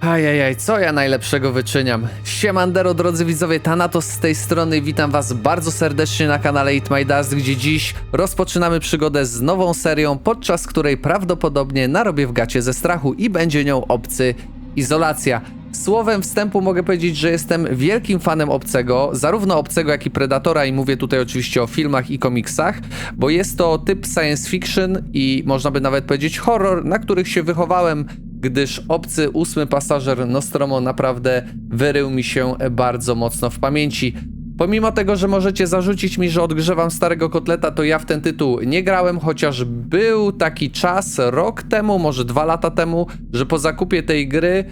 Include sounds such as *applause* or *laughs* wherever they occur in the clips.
Ajajaj, co ja najlepszego wyczyniam? Siemandero, drodzy widzowie, Thanatos z tej strony witam was bardzo serdecznie na kanale Eat My Dust, gdzie dziś rozpoczynamy przygodę z nową serią, podczas której prawdopodobnie narobię w gacie ze strachu i będzie nią obcy izolacja. Słowem wstępu mogę powiedzieć, że jestem wielkim fanem obcego, zarówno obcego jak i Predatora i mówię tutaj oczywiście o filmach i komiksach, bo jest to typ science fiction i można by nawet powiedzieć horror, na których się wychowałem, gdyż obcy ósmy pasażer Nostromo naprawdę wyrył mi się bardzo mocno w pamięci. Pomimo tego, że możecie zarzucić mi, że odgrzewam starego kotleta, to ja w ten tytuł nie grałem, chociaż był taki czas, rok temu, może dwa lata temu, że po zakupie tej gry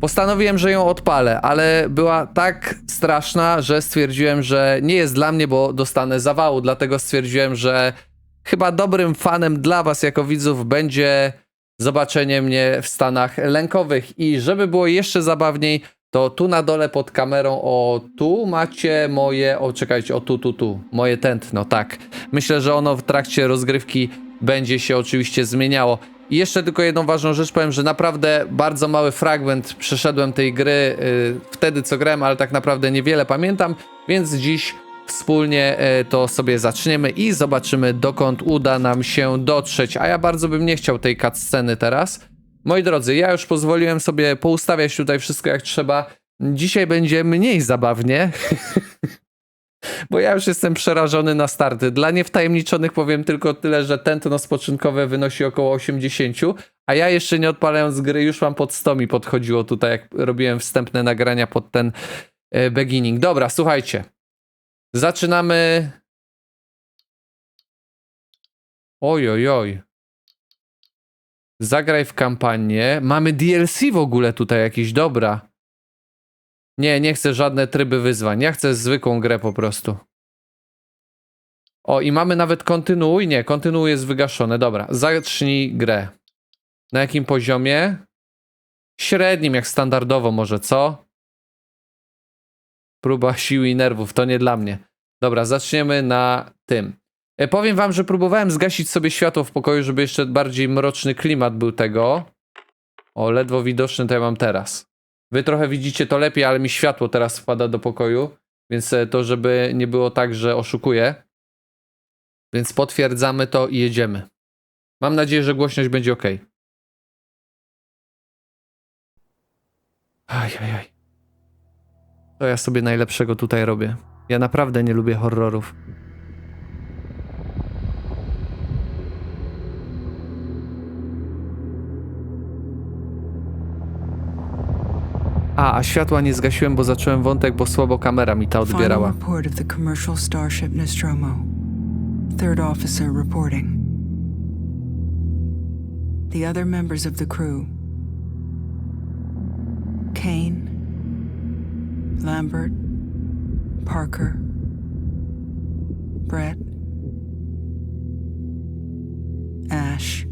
postanowiłem, że ją odpalę, ale była tak straszna, że stwierdziłem, że nie jest dla mnie, bo dostanę zawału, dlatego stwierdziłem, że chyba dobrym fanem dla was jako widzów będzie zobaczenie mnie w stanach lękowych i żeby było jeszcze zabawniej, to tu na dole pod kamerą, o tu macie moje, o czekajcie, o tu, tu, tu, moje tętno, tak. Myślę, że ono w trakcie rozgrywki będzie się oczywiście zmieniało. I jeszcze tylko jedną ważną rzecz powiem, że naprawdę bardzo mały fragment przeszedłem tej gry y, wtedy co grałem, ale tak naprawdę niewiele pamiętam, więc dziś wspólnie y, to sobie zaczniemy i zobaczymy dokąd uda nam się dotrzeć. A ja bardzo bym nie chciał tej cutsceny teraz. Moi drodzy, ja już pozwoliłem sobie poustawiać tutaj wszystko jak trzeba. Dzisiaj będzie mniej zabawnie. *laughs* Bo ja już jestem przerażony na starty. Dla niewtajemniczonych powiem tylko tyle, że tętno spoczynkowe wynosi około 80, a ja jeszcze nie odpalając gry już mam pod 100 mi podchodziło tutaj, jak robiłem wstępne nagrania pod ten e, beginning. Dobra, słuchajcie. Zaczynamy. Oj, oj, oj. Zagraj w kampanię. Mamy DLC w ogóle tutaj jakieś, dobra. Nie, nie chcę żadne tryby wyzwań. Ja chcę zwykłą grę po prostu. O, i mamy nawet kontynuuj. Nie, kontynuuj jest wygaszone. Dobra, zacznij grę. Na jakim poziomie? Średnim, jak standardowo może, co? Próba siły i nerwów, to nie dla mnie. Dobra, zaczniemy na tym. E, powiem wam, że próbowałem zgasić sobie światło w pokoju, żeby jeszcze bardziej mroczny klimat był tego. O, ledwo widoczny to ja mam teraz. Wy trochę widzicie to lepiej, ale mi światło teraz wpada do pokoju, więc e, to, żeby nie było tak, że oszukuję. Więc potwierdzamy to i jedziemy. Mam nadzieję, że głośność będzie ok. Aj, aj, aj. To ja sobie najlepszego tutaj robię. Ja naprawdę nie lubię horrorów. A, a światła nie zgasiłem, bo zacząłem wątek, bo słabo kamera mi ta odbierała. report of the commercial starship Nostromo. Third officer reporting. The other members of the crew Kane, Lambert, Parker, Brett, Ash,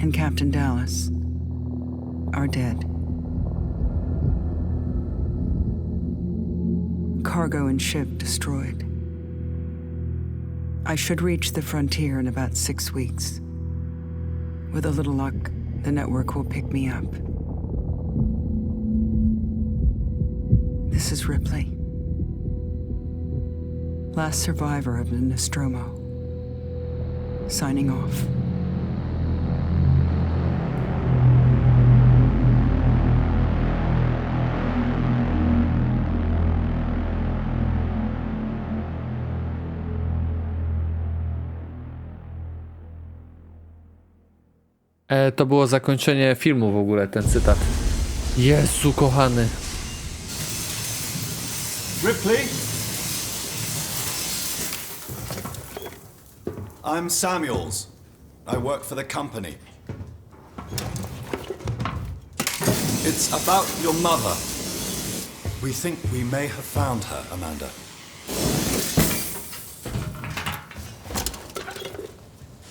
and Captain Dallas are dead. cargo and ship destroyed. I should reach the frontier in about six weeks. With a little luck, the network will pick me up. Ripley. Last survivor of the Nostromo. Signing off. E, to było zakończenie filmu w ogóle, ten cytat. Jezu, kochany. Ripley? I'm Samuels. I work for the company. It's about your mother. We think we may have found her, Amanda.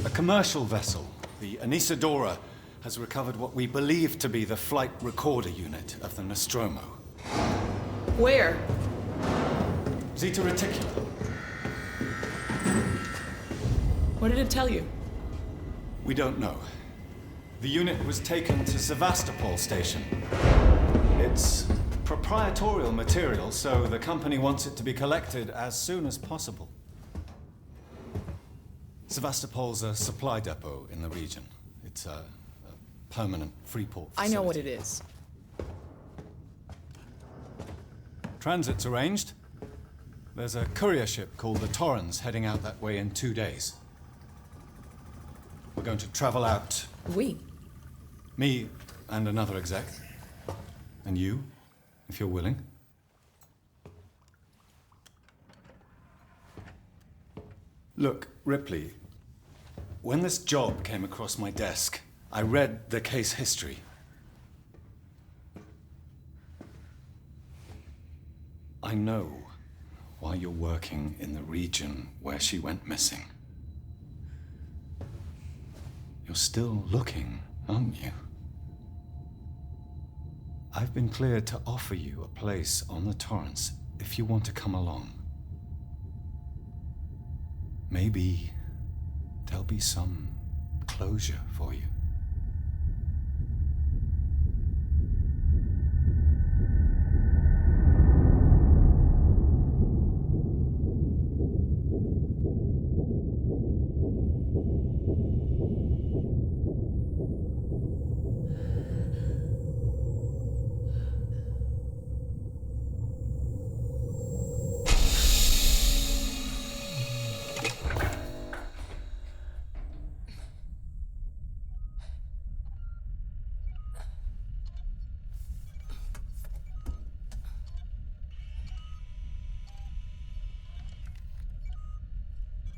A commercial vessel, the Anisadora, has recovered what we believe to be the flight recorder unit of the Nostromo. Where? Zeta Reticula. What did it tell you? We don't know. The unit was taken to Sevastopol station. It's proprietorial material, so the company wants it to be collected as soon as possible. Sevastopol's a supply depot in the region. It's a, a permanent free port. I know what it is. Transit's arranged. There's a courier ship called the Torrens heading out that way in two days. We're going to travel out, We. me and another exec. And you, if you're willing. Look, Ripley, when this job came across my desk, I read the case history. I know why you're working in the region where she went missing. You're still looking, aren't you? I've been cleared to offer you a place on the Torrens if you want to come along. Maybe there'll be some closure for you.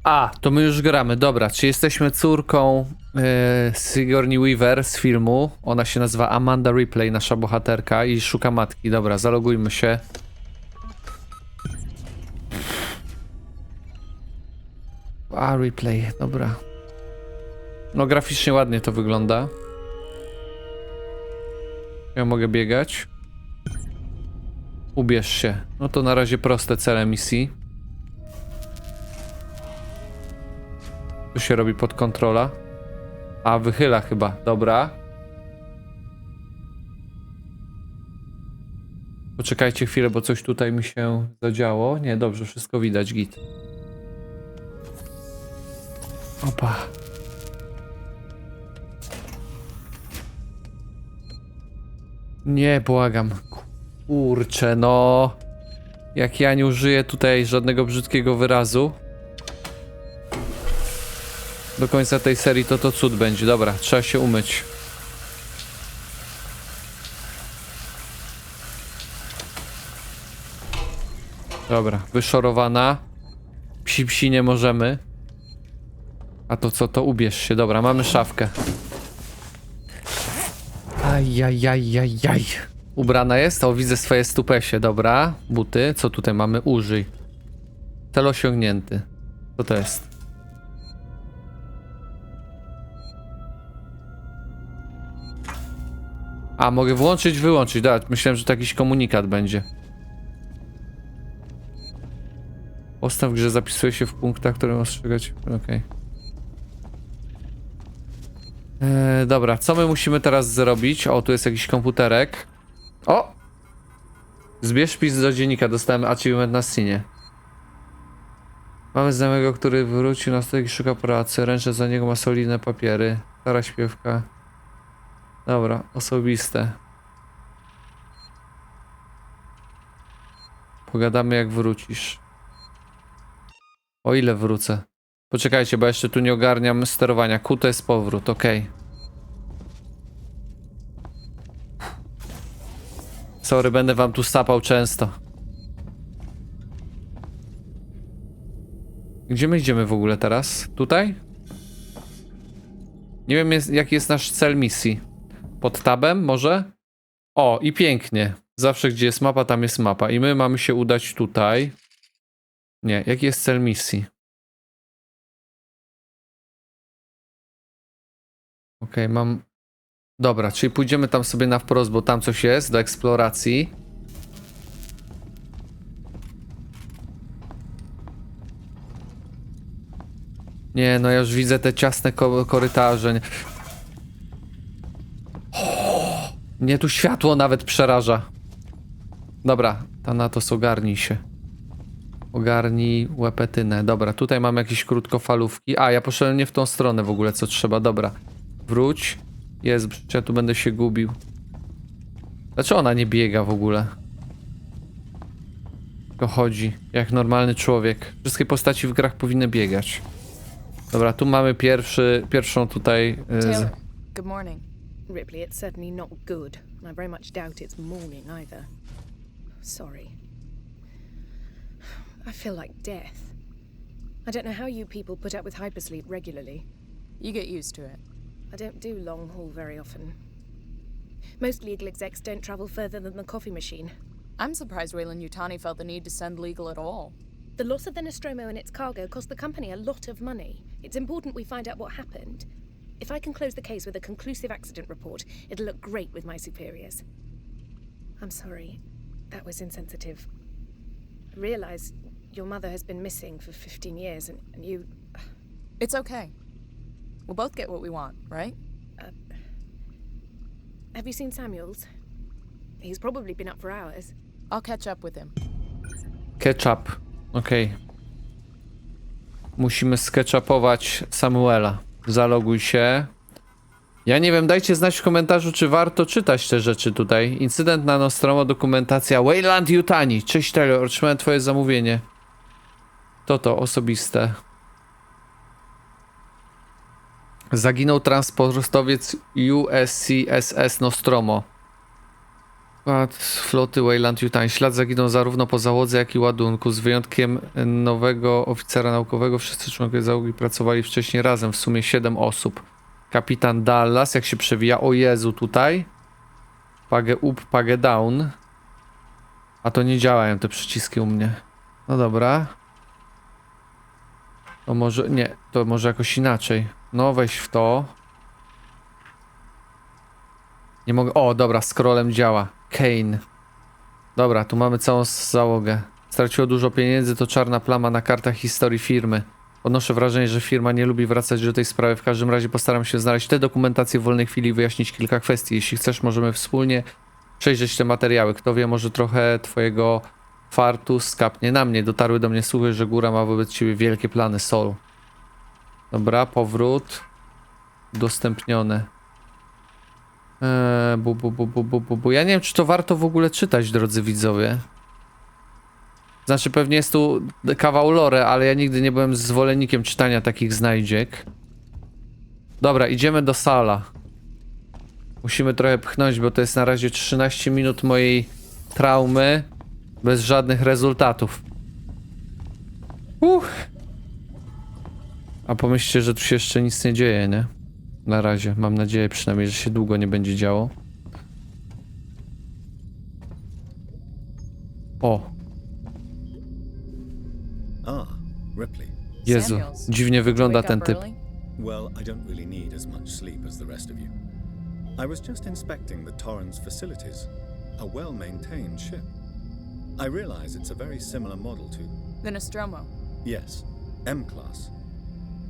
A, to my już gramy, dobra. Czy jesteśmy córką e, Sigourney Weaver z filmu? Ona się nazywa Amanda Ripley, nasza bohaterka i szuka matki. Dobra, zalogujmy się. A, Ripley, dobra. No graficznie ładnie to wygląda. Ja mogę biegać. Ubierz się. No to na razie proste cele misji. Tu się robi pod kontrola. A, wychyla chyba. Dobra. Poczekajcie chwilę, bo coś tutaj mi się zadziało. Nie, dobrze, wszystko widać, git. Opa. Nie, błagam. Kurczę, no. Jak ja nie użyję tutaj żadnego brzydkiego wyrazu do końca tej serii, to to cud będzie. Dobra, trzeba się umyć. Dobra, wyszorowana. Psi psi nie możemy. A to co, to ubierz się. Dobra, mamy szafkę. Ajajajajaj. Ubrana jest? O, widzę swoje stupesie. Dobra, buty. Co tutaj mamy? Użyj. Cel osiągnięty. Co to jest? A, mogę włączyć, wyłączyć. Dobra, myślałem, że to jakiś komunikat będzie. Postęp w grze zapisuje się w punktach, które ostrzegać. Okej. Eee, dobra, co my musimy teraz zrobić? O, tu jest jakiś komputerek. O! Zbierz wpis do dziennika, dostałem achievement na scenie. Mamy znajomego, który wrócił na stolik i szuka pracy. Ręczę za niego ma solidne papiery. Stara śpiewka. Dobra, osobiste. Pogadamy jak wrócisz. O ile wrócę? Poczekajcie, bo jeszcze tu nie ogarniam sterowania. Q to jest powrót, ok. Sorry, będę wam tu sapał często. Gdzie my idziemy w ogóle teraz? Tutaj? Nie wiem jest, jaki jest nasz cel misji. Pod tabem może? O, i pięknie. Zawsze gdzie jest mapa, tam jest mapa. I my mamy się udać tutaj. Nie, jaki jest cel misji? Okej, mam... Dobra, czyli pójdziemy tam sobie na wprost, bo tam coś jest do eksploracji. Nie, no ja już widzę te ciasne ko korytarze. Nie- Mnie tu światło nawet przeraża. Dobra, Thanatos ogarnij się. Ogarnij łepetynę. Dobra, tutaj mam jakieś krótkofalówki. A, ja poszedłem nie w tą stronę w ogóle, co trzeba. Dobra. Wróć. Jest, ja tu będę się gubił. Dlaczego ona nie biega w ogóle? Tylko chodzi, jak normalny człowiek. Wszystkie postaci w grach powinny biegać. Dobra, tu mamy pierwszy, pierwszą tutaj... y, good morning. Ripley, it's certainly not good, and I very much doubt it's morning either. Sorry. I feel like death. I don't know how you people put up with hypersleep regularly. You get used to it. I don't do long haul very often. Most legal execs don't travel further than the coffee machine. I'm surprised Wayland Yutani felt the need to send legal at all. The loss of the Nostromo and its cargo cost the company a lot of money. It's important we find out what happened. If I can close the case with a conclusive accident report, it'll look great with my superiors. I'm sorry. That was insensitive. I realize your mother has been missing for 15 years, and, and you. Uh, it's okay. We'll both get what we want, right? Uh, have you seen Samuels? He's probably been up for hours. I'll catch up with him. Ketchup. Okej. Okay. Musimy sketchupować Samuela. Zaloguj się. Ja nie wiem, dajcie znać w komentarzu, czy warto czytać te rzeczy tutaj. Incydent na Nostromo, dokumentacja Wayland Yutani. Cześć Taylor, otrzymałem twoje zamówienie. To to, osobiste. Zaginął transportowiec USCSS Nostromo. Skład floty Wayland Yutani. Ślad zaginął zarówno po załodze, jak i ładunku. Z wyjątkiem nowego oficera naukowego, wszyscy członkowie załogi pracowali wcześniej razem, w sumie 7 osób. Kapitan Dallas, jak się przewija, o Jezu, tutaj. Pagę up, pagę down. A to nie działają te przyciski u mnie. No dobra. To może, nie, to może jakoś inaczej. No weź w to. Nie mogę. O, dobra, scrollem działa. Kane. Dobra, tu mamy całą załogę. Straciło dużo pieniędzy, to czarna plama na kartach historii firmy. Odnoszę wrażenie, że firma nie lubi wracać do tej sprawy. W każdym razie postaram się znaleźć tę dokumentację w wolnej chwili i wyjaśnić kilka kwestii. Jeśli chcesz, możemy wspólnie przejrzeć te materiały. Kto wie, może trochę twojego fartu skapnie na mnie. Dotarły do mnie słuchy, że góra ma wobec ciebie wielkie plany, Sol. Dobra, powrót. Udostępnione. Eee, bu, bu, bu, bu, bu, bu, bu. Ja nie wiem, czy to warto w ogóle czytać, drodzy widzowie. Znaczy, pewnie jest tu kawał lore, ale ja nigdy nie byłem zwolennikiem czytania takich znajdziek. Dobra, idziemy do sala. Musimy trochę pchnąć, bo to jest na razie 13 minut mojej traumy bez żadnych rezultatów. Uff. A pomyślcie, że tu się jeszcze nic nie dzieje, nie? Na razie. Mam nadzieję przynajmniej, że się długo nie będzie działo. O, Ah, Ripley. Jezu, Samuels, dziwnie wygląda ten typ. Well, I don't really need as much sleep as the rest of you. I was just inspecting the Torrens facilities. A well maintained ship. I realize it's a very similar model to. The Nostromo. Yes, M Class.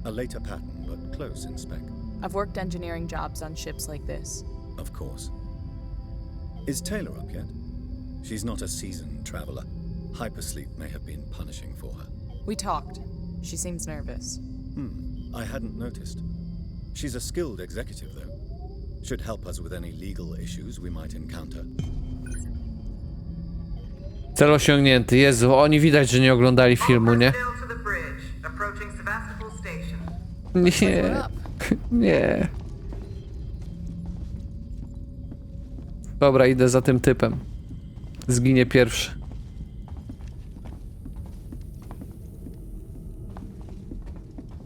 A later pattern, but close in spec, I've worked engineering jobs on ships like this. of course. Is Taylor up yet? She's not a seasoned traveler. Hypersleep may have been punishing for her. We talked. She seems nervous. Hmm, I hadn't noticed. She's a skilled executive, though. Should help us with any legal issues we might encounter. Cel osiągnięty. Jezu, oni widać, że nie oglądali filmu, nie? Personnel to the bridge, approaching Sevastopol Station. Nie, We're up. Nie. Dobra, idę za tym typem. Zginie pierwszy.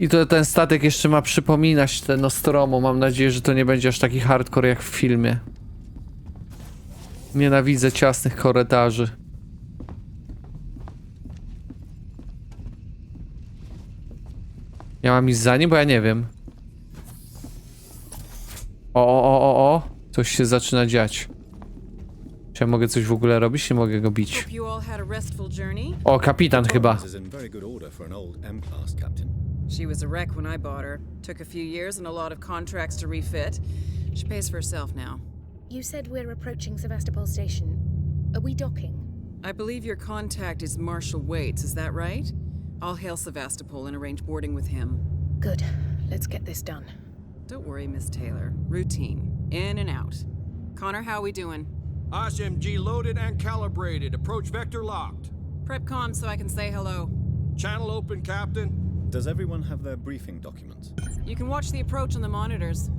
I to ten statek jeszcze ma przypominać te Nostromo. Mam nadzieję, że to nie będzie aż taki hardcore jak w filmie. Nienawidzę ciasnych korytarzy. Ja mam iść za nim, bo ja nie wiem. O, o, o, o, o. Coś się zaczyna dziać. Czy ja mogę coś w ogóle robić? Nie mogę go bić. O, kapitan chyba. She was a wreck when I bought her. Took a few years and a lot of contracts to refit. She pays for herself now. You said we're approaching Sevastopol Station. Are we docking? I believe your contact is Marshal Waits, is that right? I'll hail Sevastopol and arrange boarding with him. Good. Let's get this done. Don't worry, Miss Taylor. Routine. In and out. Connor, how we doing? SMG loaded and calibrated. Approach vector locked. Prep com so I can say hello. Channel open, Captain. Does everyone have their briefing documents? You can watch the approach on the monitors.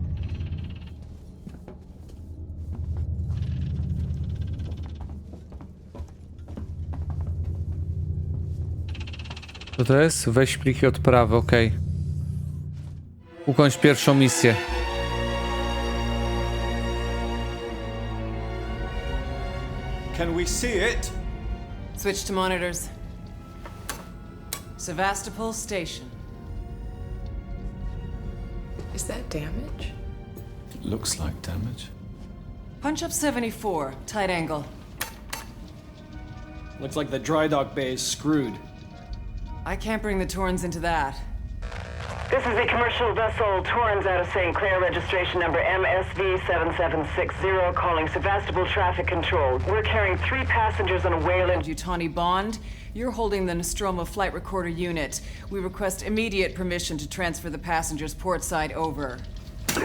Co to jest? Weź pliki odprawy, okej. Ukończ pierwszą misję. Can we see it? Switch to monitors. Sevastopol Station. Is that damage? Looks like damage. Punch up 74, tight angle. Looks like the dry dock bay is screwed. I can't bring the Torns into that. This is the commercial vessel Torrens out of St. Clair, registration number MSV7760, calling Sevastopol Traffic Control. We're carrying three passengers on a Wayland. Utani Bond, you're holding the Nostromo flight recorder unit. We request immediate permission to transfer the passengers port side over. This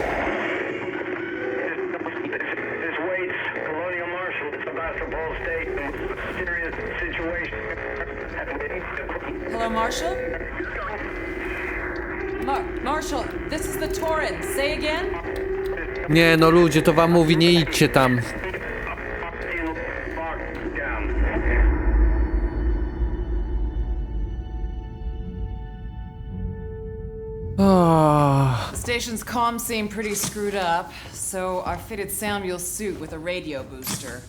Waits, Mar Marshal, this is the Torrens. Say again? Nie no ludzie, to wam mówi, nie idźcie tam. Down. Ah, The station's comms seem pretty screwed up, so I fitted Samuel's suit with a radio booster.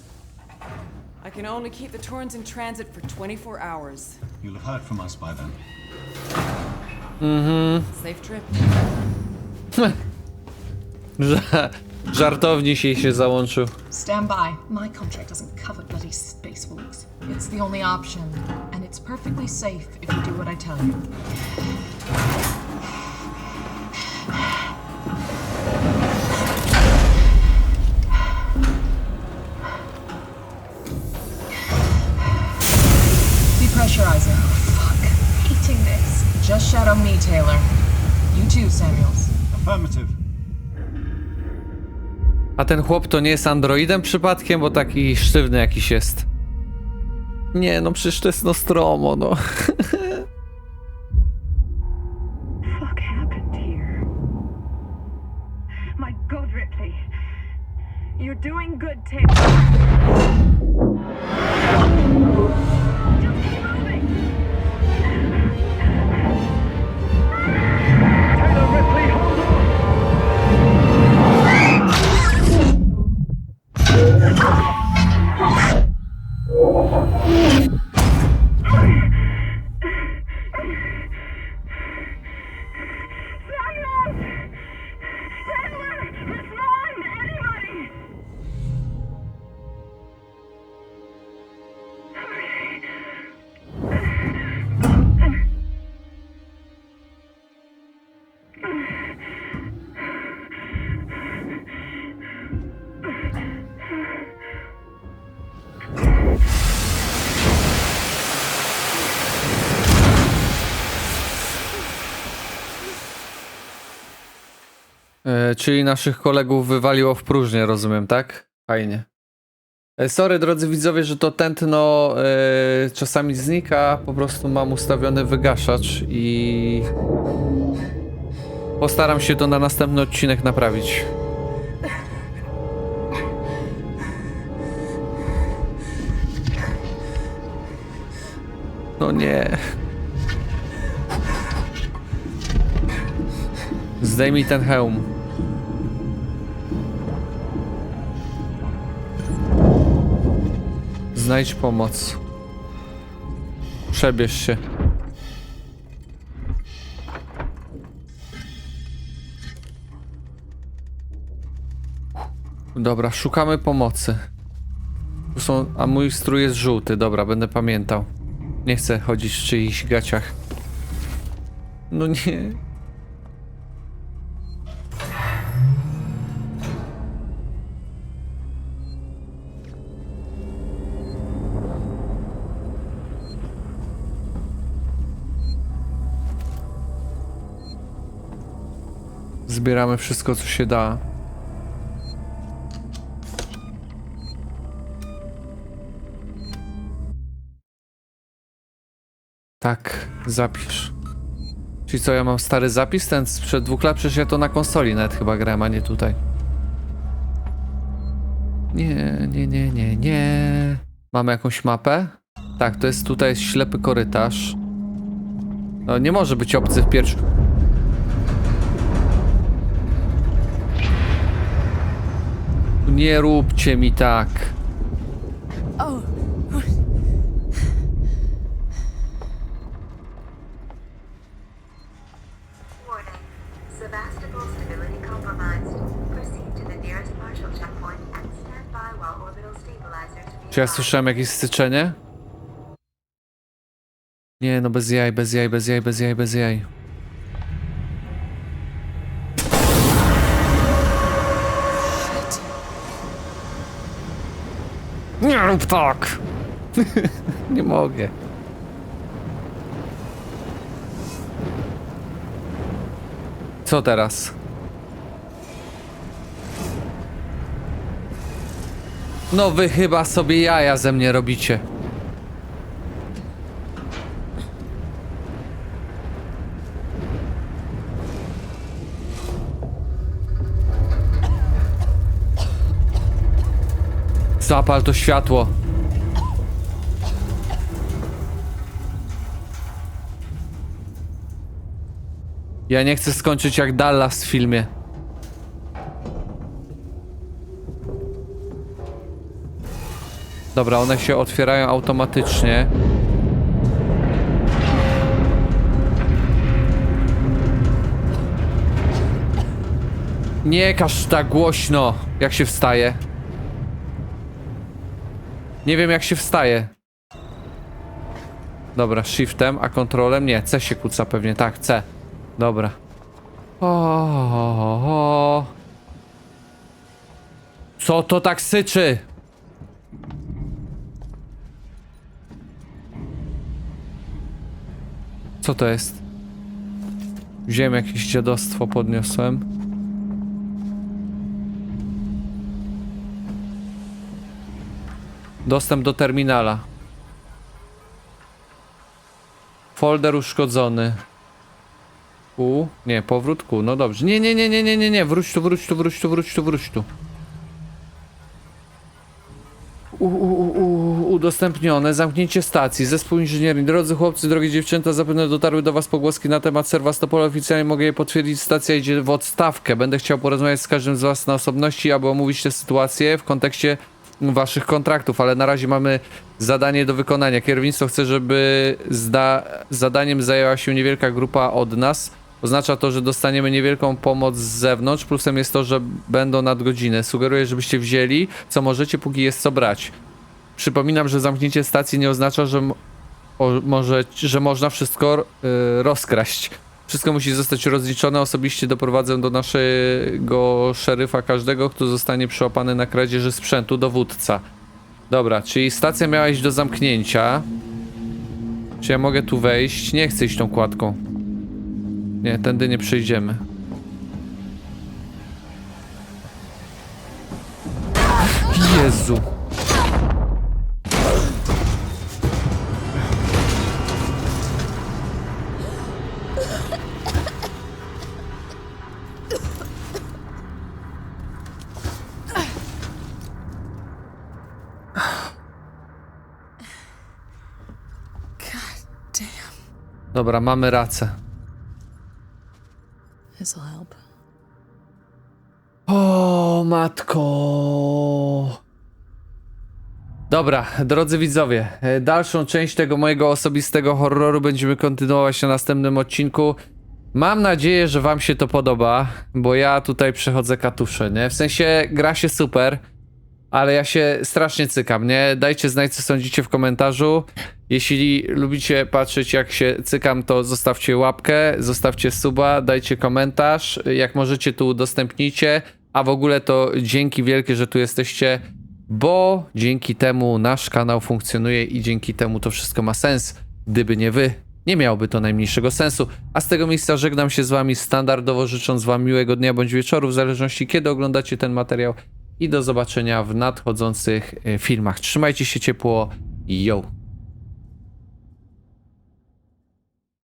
I can only keep the Torrens in transit for 24 hours. You'll have heard from us by then. Safe trip. *laughs* Ża- żartowni się się załączył. Stand by. My contract doesn't cover bloody spacewalks. It's the only option, and it's perfectly safe if you do what I tell you. Affirmative. A ten chłop to nie jest androidem przypadkiem, bo taki sztywny jakiś jest. Nie, no przecież to jest Nostromo, no. *laughs* czyli naszych kolegów wywaliło w próżnię, rozumiem, tak? Fajnie. E, sorry, drodzy widzowie, że to tętno e, czasami znika. Po prostu mam ustawiony wygaszacz i postaram się to na następny odcinek naprawić. No nie. Zdejmij ten hełm. Znajdź pomoc. Przebierz się. Dobra, szukamy pomocy. Tu są, a mój strój jest żółty, dobra, będę pamiętał. Nie chcę chodzić w czyichś gaciach. No nie. Zbieramy wszystko, co się da. Tak, zapisz. Czyli co, ja mam stary zapis? Ten sprzed dwóch lat? Przecież ja to na konsoli nawet chyba grałem, a nie tutaj. Nie, nie, nie, nie, nie. Mamy jakąś mapę? Tak, to jest tutaj jest ślepy korytarz. No nie może być obcy w pierwszym... by while orbital stabilizers Czy ja słyszałem jakieś styczenie? Nie, no bez jaj, bez jaj, bez jaj, bez jaj, bez jaj. Rób tak! *laughs* Nie mogę. Co teraz? No wy chyba sobie jaja ze mnie robicie. Zapal to światło. Ja nie chcę skończyć jak Dallas w filmie. Dobra, one się otwierają automatycznie. Nie każ tak głośno, jak się wstaje. Nie wiem jak się wstaje. Dobra, shiftem, a kontrolem nie. C się kuca pewnie, tak, C. Dobra. O, o, o. Co to tak syczy? Co to jest? Wziąłem jakieś dziadostwo, podniosłem. Dostęp do terminala. Folder uszkodzony. Q. Nie, powrót Q. No dobrze. Nie, nie, nie, nie, nie, nie, nie. Wróć tu, wróć tu, wróć tu, wróć tu, wróć tu. U, u, u, u, udostępnione. Zamknięcie stacji. Zespół inżynierii. Drodzy chłopcy, drogie dziewczęta, zapewne dotarły do was pogłoski na temat Serwastopola. Oficjalnie mogę je potwierdzić. Stacja idzie w odstawkę. Będę chciał porozmawiać z każdym z was na osobności, aby omówić tę sytuację w kontekście waszych kontraktów, ale na razie mamy zadanie do wykonania. Kierownictwo chce, żeby zda zadaniem zajęła się niewielka grupa od nas. Oznacza to, że dostaniemy niewielką pomoc z zewnątrz. Plusem jest to, że będą nadgodziny. Sugeruję, żebyście wzięli, co możecie, póki jest co brać. Przypominam, że zamknięcie stacji nie oznacza, że, może, że można wszystko y, rozkraść. Wszystko musi zostać rozliczone. Osobiście doprowadzę do naszego szeryfa każdego, kto zostanie przyłapany na kradzieży sprzętu, dowódca. Dobra, czyli stacja miała iść do zamknięcia. Czy ja mogę tu wejść? Nie chcę iść tą kładką. Nie, tędy nie przejdziemy. Jezu. Dobra, mamy. This'll help. O, matko. Dobra, drodzy widzowie, e, dalszą część tego mojego osobistego horroru będziemy kontynuować na następnym odcinku. Mam nadzieję, że wam się to podoba, bo ja tutaj przechodzę katusze, nie? W sensie gra się super, ale ja się strasznie cykam, nie? Dajcie znać, co sądzicie w komentarzu. Jeśli lubicie patrzeć, jak się cykam, to zostawcie łapkę, zostawcie suba, dajcie komentarz. Jak możecie, tu udostępnijcie. A w ogóle to dzięki wielkie, że tu jesteście, bo dzięki temu nasz kanał funkcjonuje i dzięki temu to wszystko ma sens. Gdyby nie wy, nie miałoby to najmniejszego sensu. A z tego miejsca żegnam się z wami standardowo, życząc wam miłego dnia bądź wieczoru, w zależności kiedy oglądacie ten materiał i do zobaczenia w nadchodzących e, filmach. Trzymajcie się ciepło. Yo!